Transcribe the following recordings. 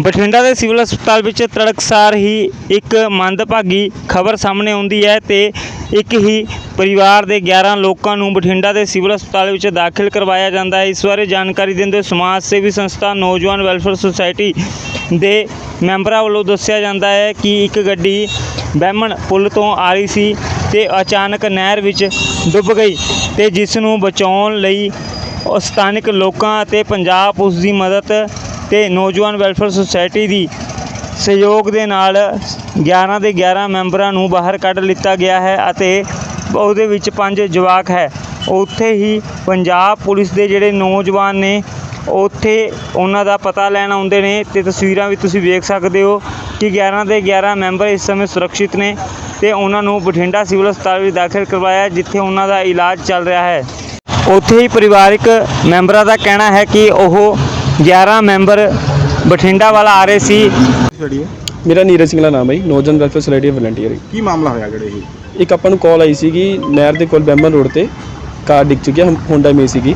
ਬਠਿੰਡਾ ਦੇ ਸਿਵਲ ਹਸਪਤਾਲ ਵਿੱਚ ਤੜਕਸਾਰ ਹੀ ਇੱਕ ਮੰਦਭਾਗੀ ਖਬਰ ਸਾਹਮਣੇ ਆਉਂਦੀ ਹੈ ਤੇ ਇੱਕ ਹੀ ਪਰਿਵਾਰ ਦੇ 11 ਲੋਕਾਂ ਨੂੰ ਬਠਿੰਡਾ ਦੇ ਸਿਵਲ ਹਸਪਤਾਲ ਵਿੱਚ ਦਾਖਲ ਕਰਵਾਇਆ ਜਾਂਦਾ ਹੈ। ਇਸ ਬਾਰੇ ਜਾਣਕਾਰੀ ਦਿੰਦੇ ਸਮਾਜ ਸੇਵੀ ਸੰਸਥਾ ਨੌਜਵਾਨ ਵੈਲਫੇਅਰ ਸੁਸਾਇਟੀ ਦੇ ਮੈਂਬਰਾਂ ਵੱਲੋਂ ਦੱਸਿਆ ਜਾਂਦਾ ਹੈ ਕਿ ਇੱਕ ਗੱਡੀ ਬਹਿਮਣ ਪੁਲ ਤੋਂ ਆ ਰਹੀ ਸੀ ਤੇ ਅਚਾਨਕ ਨਹਿਰ ਵਿੱਚ ਡੁੱਬ ਗਈ ਤੇ ਜਿਸ ਨੂੰ ਬਚਾਉਣ ਲਈ ਸਥਾਨਕ ਲੋਕਾਂ ਅਤੇ ਪੰਜਾਬ ਪੁਲਿਸ ਦੀ ਮਦਦ ਤੇ ਨੌਜਵਾਨ ਵੈਲਫੇਅਰ ਸੁਸਾਇਟੀ ਦੀ ਸਹਿਯੋਗ ਦੇ ਨਾਲ 11 ਦੇ 11 ਮੈਂਬਰਾਂ ਨੂੰ ਬਾਹਰ ਕੱਢ ਲਿੱਤਾ ਗਿਆ ਹੈ ਅਤੇ ਉਹਦੇ ਵਿੱਚ ਪੰਜ ਜਵਾਕ ਹੈ। ਉੱਥੇ ਹੀ ਪੰਜਾਬ ਪੁਲਿਸ ਦੇ ਜਿਹੜੇ ਨੌਜਵਾਨ ਨੇ, ਉੱਥੇ ਉਹਨਾਂ ਦਾ ਪਤਾ ਲੈਣ ਆਉਂਦੇ ਨੇ ਤੇ ਤਸਵੀਰਾਂ ਵੀ ਤੁਸੀਂ ਵੇਖ ਸਕਦੇ ਹੋ ਕਿ 11 ਦੇ 11 ਮੈਂਬਰ ਇਸ ਸਮੇਂ ਸੁਰੱਖਿਅਤ ਨੇ ਤੇ ਉਹਨਾਂ ਨੂੰ ਬਠਿੰਡਾ ਸਿਵਲ ਹਸਪਤਾਲ ਵਿੱਚ ਦਾਖਲ ਕਰਵਾਇਆ, ਜਿੱਥੇ ਉਹਨਾਂ ਦਾ ਇਲਾਜ ਚੱਲ ਰਿਹਾ ਹੈ। ਉੱਥੇ ਹੀ ਪਰਿਵਾਰਕ ਮੈਂਬਰਾਂ ਦਾ ਕਹਿਣਾ ਹੈ ਕਿ ਉਹ 11 ਮੈਂਬਰ ਬਠਿੰਡਾ ਵੱਲ ਆ ਰਹੇ ਸੀ। ਜਿਹੜੀ ਹੈ ਮੇਰਾ ਨੀਰਜ ਸਿੰਘ ਦਾ ਨਾਮ ਹੈ ਜੀ, Naujawan welfare society of volunteer ਕੀ ਮਾਮਲਾ ਹੋਇਆ ਜਿਹੜੇ ਇਹ? ਇੱਕ ਆਪਾਂ ਨੂੰ ਕਾਲ ਆਈ ਸੀਗੀ ਨਹਿਰ ਦੇ ਕੋਲ ਬੈਂਬਨ ਰੋਡ ਤੇ ਕਾਰ ਡਿੱਗ ਚੁੱਕੀ ਹੈ ਹੋਂਡਾ ਮੇ ਸੀਗੀ।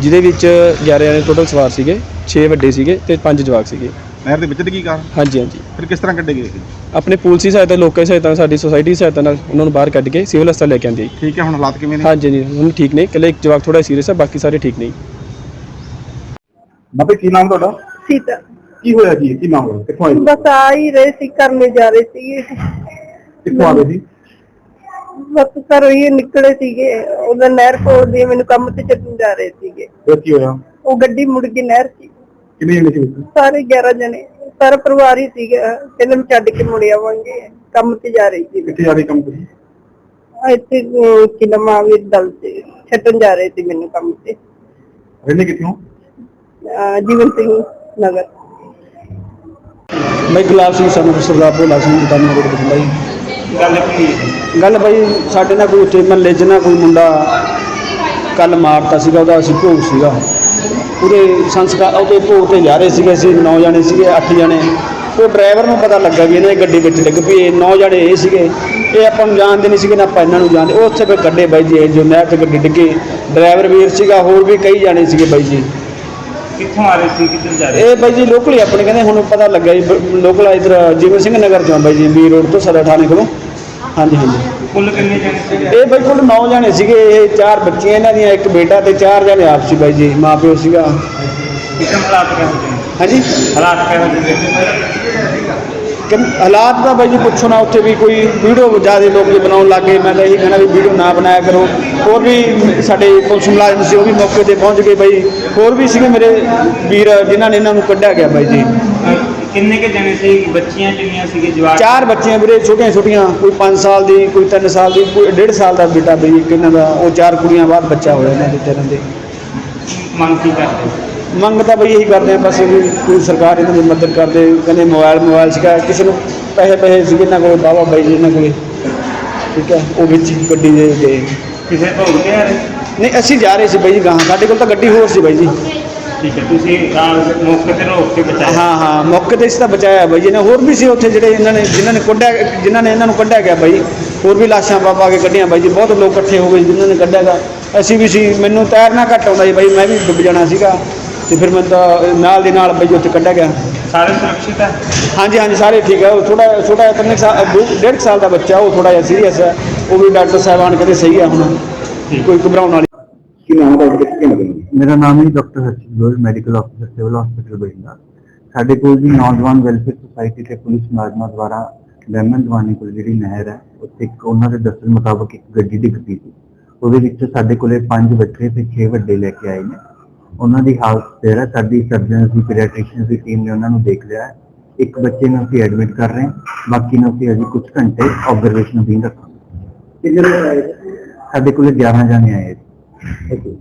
ਜਿਹਦੇ ਵਿੱਚ 11 ਜਣੇ ਟੋਟਲ ਸਵਾਰ ਸੀਗੇ 6 ਵੱਡੇ ਸੀਗੇ ਤੇ 5 ਜਵਾਕ ਸੀਗੇ। ਨਹਿਰ ਦੇ ਵਿੱਚ ਡਿੱਗੀ ਕਾਰ? ਹਾਂਜੀ ਹਾਂਜੀ। ਫਿਰ ਕਿਸ ਤਰ੍ਹਾਂ ਕੱਢੇ ਗਏ ਆਪਣੇ ਪੁਲਿਸ ਦੀ ਸਹਾਇਤਾ ਲੋਕਾਂ ਦੀ ਸਹਾਇਤਾ ਨਾਲ, ਸਾਡੀ ਸੋਸਾਇਟੀ ਦੀ ਸਹਾਇਤਾ ਨਾਲ ਉਹਨਾਂ ਨੂੰ ਬਾਹਰ ਕੱਢ ਕੇ ਸਿਵਲ ਹਸਪਤਾਲ ਲੈ ਕੇ ਆਂਦੇ ਠੀਕ ਹੈ ਹੁਣ ਹਾਲਾਤ ਕਿਵੇਂ ਨੇ? ਹਾਂਜੀ ਜੀ ਹੁਣ ਠੀਕ ਨੇ। ਇਕੱਲੇ ਇੱਕ ਜਵਾਕ ਥੋੜਾ ਸੀਰੀਅਸ ਹੈ ਬਾਕੀ ਸਾਰੇ ਠੀਕ ਨੇ ਬਾਬੇ ਕੀ ਨਾਮ ਤੁਹਾਡਾ? ਸੀਤਾ। ਕੀ ਹੋਇਆ ਜੀ? ਕੀ ਮਾਮਲਾ ਕਿੱਥੋਂ ਆਏ ਸੀ? ਬਸ ਆ ਹੀ ਰਹੇ ਸੀ ਕਰਨੇ ਜਾ ਰਹੇ ਸੀਗੇ। ਕਿੱਥੋਂ ਆ ਗਏ ਸੀ ਬਸ ਘਰੋਂ ਹੀ ਨਿਕਲੇ ਸੀਗੇ। ਉਹਦਾ ਨਹਿਰ ਕੋਲ ਦੀ ਮੈਨੂੰ ਕੰਮ ਤੇ ਚੱਲਣ ਜਾ ਰਹੇ ਸੀਗੇ। ਫਿਰ ਕੀ ਹੋਇਆ? ਉਹ ਗੱਡੀ ਮੁੜ ਕੇ ਨਹਿਰ ਸੀ ਕਿੰਨੇ ਜਣੇ ਸੀ? ਵਿੱਚ ਸਾਰੇ 11 ਜਣੇ। ਸਾਰਾ ਪਰਿਵਾਰ ਹੀ ਸੀਗਾ। ਕਹਿੰਦੇ ਮੈਂ ਛੱਡ ਕੇ ਮੁੜ ਆਵਾਂਗੇ। ਕੰਮ ਤੇ ਜਾ ਰਹੀ ਸੀ ਕਿੱਥੇ ਜਾ ਰਹੇ ਕੰਮ ਤੁਸੀਂ? ਆ ਇੱਥੇ ਅਹ, ਕੀ ਨਾਮ ਆ ਵੀ ਦਲ ਤੇ ਛੱਡਣ ਜਾ ਰਹੇ ਸੀ ਮੈਨੂੰ ਕੰਮ ਤੇ। ਰਹਿੰਦੇ ਕਿੱਥੇ? ਹੋ ਅਹ, ਜੀਵਨ ਸਿੰਘ ਨਗਰ। ਮੈਂ ਗੁਲਾਬ ਸਿੰਘ ਸਾਨੂੰ ਸਰਦਾਰ ਭੋਲਾ ਸਿੰਘ ਬਟਾਨਾ ਰੋਡ ਬਠਿੰਡਾ ਜੀ। ਗੱਲ ਕੀ ਹੈ? ਗੱਲ ਭਾਈ ਸਾਡੇ ਨਾਲ ਕੋਈ ਉੱਥੇ ਮਹੱਲੇ 'ਚ ਨਾ ਕੋਈ ਮੁੰਡਾ ਕੱਲ ਮਾਰਤਾ ਸੀਗਾ ਉਹਦਾ ਅਸੀਂ ਭੋਗ ਸੀਗਾ। ਉਹਦੇ ਸੰਸਕਾਰ ਉਹਦੇ ਭੋਗ ਤੇ ਜਾ ਰਹੇ ਸੀਗੇ ਅਸੀਂ 9 ਜਣੇ ਸੀਗੇ 8 ਜਣੇ। ਉਹ ਡਰਾਈਵਰ ਨੂੰ ਪਤਾ ਲੱਗਾ ਵੀ ਇਹਨਾਂ ਦੀ ਗੱਡੀ ਵਿੱਚ ਡਿੱਗ ਪਈ ਇਹ 9 ਜਣੇ ਇਹ ਸੀਗੇ। ਇਹ ਆਪਾਂ ਨੂੰ ਜਾਣਦੇ ਨਹੀਂ ਸੀਗੇ ਨਾ ਆਪਾਂ ਇਹਨਾਂ ਨੂੰ ਜਾਣਦੇ। ਉਹ ਉੱਥੇ ਫਿਰ ਕੱਢੇ ਬਾਈ ਜੀ ਇਹ ਜੋ ਨਹਿਰ 'ਚ ਗੱਡੀ ਡਿੱਗੀ। ਡਰਾਈਵਰ ਵੀਰ ਸੀਗਾ ਹੋਰ ਵੀ ਕਈ ਜਾਣੇ ਸੀਗੇ ਬਾਈ ਜੀ। ਕਿੱਥੋਂ ਆ ਰਹੇ ਸੀ ਕਿੱਧਰ ਜਾ ਇਹ ਬਾਈ ਜੀ ਲੋਕਲ ਹੀ ਆਪਣੇ ਕਹਿੰਦੇ ਹੁਣ ਪਤਾ ਲੱਗਾ ਜੀ ਲੋਕਲ ਇਧਰ ਜੀਵਨ ਸਿੰਘ ਨਗਰ ਆ ਬਾਈ ਜੀ ਬੀ ਰੋਡ ਤੋਂ ਸਦਰ ਥਾਣੇ ਕੋਲੋਂ। ਹਾਂਜੀ ਹਾਂਜੀ। ਕੁੱਲ ਕਿੰਨੇ ਜਣੇ ਸੀ ਇਹ ਬਾਈ ਕੋਲ 9 ਜਣੇ ਸੀਗੇ ਇਹ ਚਾਰ ਬੱਚੀਆਂ ਇਹਨਾਂ ਦੀਆਂ ਇੱਕ ਬੇਟਾ ਤੇ ਚਾਰ ਜਣੇ ਆਪ ਸੀ ਬਾਈ ਜੀ ਮਾਂ ਪਿਓ ਸੀਗਾ। ਕਿਸਮ ਹਾਲਾਤ ਕਿਹੋ ਜਿਹੇ ਨੇ? ਹਾਂਜੀ। ਹਾਲਾਤ ਕਿਹੋ ਜਿਹੇ ਨੇ? ਕਿ ਹਾਲਾਤ ਦਾ ਬਾਈ ਜੀ ਪੁੱਛੋ ਨਾ ਉੱਥੇ ਵੀ ਕੋਈ ਵੀਡੀਓ ਜ਼ਿਆਦਾ ਲੋਕ ਜੀ ਬਣਾਉਣ ਲੱਗੇ ਮੈਂ ਤਾਂ ਇਹੀ ਕਹਿਣਾ ਵੀ ਵੀਡੀਓ ਨਾ ਬਣਾਇਆ ਕਰੋ। ਹੋਰ ਵੀ ਸਾਡੇ ਪੁਲਿਸ ਮੁਲਾਜ਼ਮ ਸੀ ਉਹ ਵੀ ਮੌਕੇ ਤੇ ਪਹੁੰਚ ਗਏ ਬਾਈ। ਹੋਰ ਵੀ ਸੀਗੇ ਮੇਰੇ ਵੀਰ ਜਿਨ੍ਹਾਂ ਨੇ ਇਹਨਾਂ ਨੂੰ ਕੱਢਿਆ ਗਿਆ ਬਾਈ ਜੀ। ਕਿੰਨੇ ਕੇ ਜਣੇ ਸੀ? ਬੱਚੀਆਂ ਕਿੰਨੀਆਂ ਸੀਗੇ ਜਵਾਕ? ਚਾਰ ਬੱਚੀਆਂ ਵੀਰੇ ਛੋਟੀਆਂ ਛੋਟੀਆਂ ਕੋਈ 5 ਸਾਲ ਦੀ ਕੋਈ 3 ਸਾਲ ਦੀ ਕੋਈ 1.5 ਸਾਲ ਦਾ ਬੇਟਾ ਬਈ ਇਹਨਾਂ ਦਾ ਉਹ ਚਾਰ ਕੁੜੀਆਂ ਬਾਅਦ ਬੱਚਾ ਹੋਇਆ ਇਹਨਾਂ ਦੇ ਤਿੰਨਾਂ ਦੇ। ਮੰਗ ਕੀ ਕਰਦੇ? ਮੰਗ ਤਾਂ ਬਈ ਇਹੀ ਕਰਦੇ ਆ ਬਸ ਵੀ ਕੋਈ ਸਰਕਾਰ ਇਹਨਾਂ ਦੀ ਮਦਦ ਕਰਦੇ ਕਹਿੰਦੇ ਮੋਬਾਈਲ ਮੋਬਾਈਲ ਸੀਗਾ ਕਿਸੇ ਨੂੰ ਪੈਸੇ ਪੈਸੇ ਸੀਗੇ ਇਹਨਾਂ ਕੋਲ ਬਾਵਾ ਬਾਈ ਜੀ ਇਹਨਾਂ ਕੋਲੇ। ਠੀਕ ਹੈ ਉਹ ਵਿੱਚ ਹੀ ਗੱਡੀ ਦੇ ਗਏ ਕਿਸੇ ਭੋਗ ਤੇ ਆ ਰਹੇ? ਨਹੀਂ ਅਸੀਂ ਜਾ ਰਹੇ ਸੀ ਬਾਈ ਜੀ ਗਾਹਾਂ ਸਾਡੇ ਕੋਲ ਤਾਂ ਗੱਡੀ ਹੋਰ ਸੀ ਬਾਈ ਜੀ। ਠੀਕ ਹੈ ਤੁਸੀਂ ਆਹ ਮੌਕੇ ਤੇ ਰੋਕ ਕੇ ਬਚਾਇਆ? ਹਾਂ ਹਾਂ ਮੌਕੇ ਤੇ ਇਸ ਤਾਂ ਬਚਾਇਆ ਬਾਈ ਜੀ। ਨੇ ਹੋਰ ਵੀ ਸੀ ਉੱਥੇ ਜਿਹੜੇ ਇਹਨਾਂ ਨੇ ਜਿਨ੍ਹਾਂ ਨੇ ਕੱਢਿਆ ਜਿਨ੍ਹਾਂ ਨੇ ਇਹਨਾਂ ਨੂੰ ਕੱਢਿਆ ਗਿਆ ਬਾਈ। ਹੋਰ ਵੀ ਲਾਸ਼ਾਂ ਪਾ ਕੇ ਕੱਢੀਆਂ ਬਾਈ ਜੀ। ਬਹੁਤ ਲੋਕ ਇਕੱਠੇ ਹੋ ਗਏ ਜਿਨ੍ਹਾਂ ਨੇ ਕੱਢਿਆ ਗਾ। ਅਸੀਂ ਵੀ ਸੀ। ਮੈਨੂੰ ਤੈਰਨਾ ਘੱਟ ਆਉਂਦਾ ਜੀ ਬਾਈ ਮੈਂ ਵੀ ਡੁੱਬ ਜਾਣਾ ਸੀਗਾ। ਤੇ ਫਿਰ ਮੈਂ ਤਾਂ ਨਾਲ ਦੀ ਨਾਲ ਬਾਈ ਉੱਥੇ ਕੱਢਿਆ ਗਿਆ। ਸਾਰੇ ਸੁਰੱਖਿਅਤ ਹੈ? ਹਾਂਜੀ ਹਾਂਜੀ ਸਾਰੇ ਠੀਕ ਹੈ। ਉਹ ਥੋੜਾ ਛੋਟਾ ਤਿੰਨ ਸਾਲ ਦੋ- ਡੇਢ ਸਾਲ ਦਾ ਬੱਚਾ ਉਹ ਥੋੜਾ ਜਿਹਾ ਸੀਰੀਅਸ ਹੈ। ਉਹ ਵੀ ਡਾਕਟਰ ਸਾਹਿਬਾਨ ਕਹਿੰਦੇ ਸਹੀ ਹੈ ਹੁਣ। ਕੋਈ ਘਬਰਾਉਣ ਵਾਲੀ ਕੀ ਨਾਮ ਤੁਹਾਡਾ? ਕਿੱਥੇ ਲੱਗਦਾ ਮੇਰਾ ਨਾਮ ਹੈ ਡਾਕਟਰ ਹਰਸ਼ਿਤ ਗੋਇਲ ਮੈਡੀਕਲ ਅਫਸਰ ਸਿਵਲ ਹਸਪੀਟਲ ਬਠਿੰਡਾ। ਸਾਡੇ ਕੋਲ ਜੀ ਨੌਜਵਾਨ ਵੈਲਫੇਅਰ ਸੁਸਾਇਟੀ ਤੇ ਪੁਲਿਸ ਮੁਲਾਜ਼ਮਾਂ ਦੁਆਰਾ ਲੈਮਨ ਦਵਾਨੀ ਕੋਲ ਜਿਹੜੀ ਨਹਿਰ ਹੈ ਉੱਥੇ ਇੱਕ ਉਹਨਾਂ ਦੇ ਦੱਸਣ ਮੁਤਾਬਕ ਇੱਕ ਗੱਡੀ ਡਿੱਗ ਪਈ ਸੀ। ਉਹਦੇ ਵਿੱਚ ਸਾਡੇ ਕੋਲੇ ਪੰਜ ਬੱਚੇ ਤੇ 6 ਵੱਡੇ ਲੈ ਕੇ ਆਏ ਨੇ। ਉਹਨਾਂ ਦੀ ਹਾਲਤ ਹੈ ਸਾਡੀ ਸਰਜਨਸ ਦੀ ਪੀਡੀਆਟ੍ਰਿਸ਼ੀਅਨਸ ਦੀ ਟੀਮ ਨੇ ਉਹਨਾਂ ਨੂੰ ਦੇਖ ਲਿਆ ਹੈ। ਇੱਕ ਬੱਚੇ ਨੂੰ ਅਸੀਂ ਐਡਮਿਟ ਕਰ ਰਹੇ ਹਾਂ ਬਾਕੀ ਨੂੰ ਅਸੀਂ ਅਜੇ ਕੁਝ ਘੰਟੇ ਆਬਜ਼ਰਵੇਸ਼ਨ ਅਧੀਨ ਰੱਖਾਂਗੇ। ਕਿੰਨੇ ਲੋਕ ਆਏ? ਸਾਡੇ ਕੋਲੇ 11 ਜਣੇ ਆਏ। ਸੀ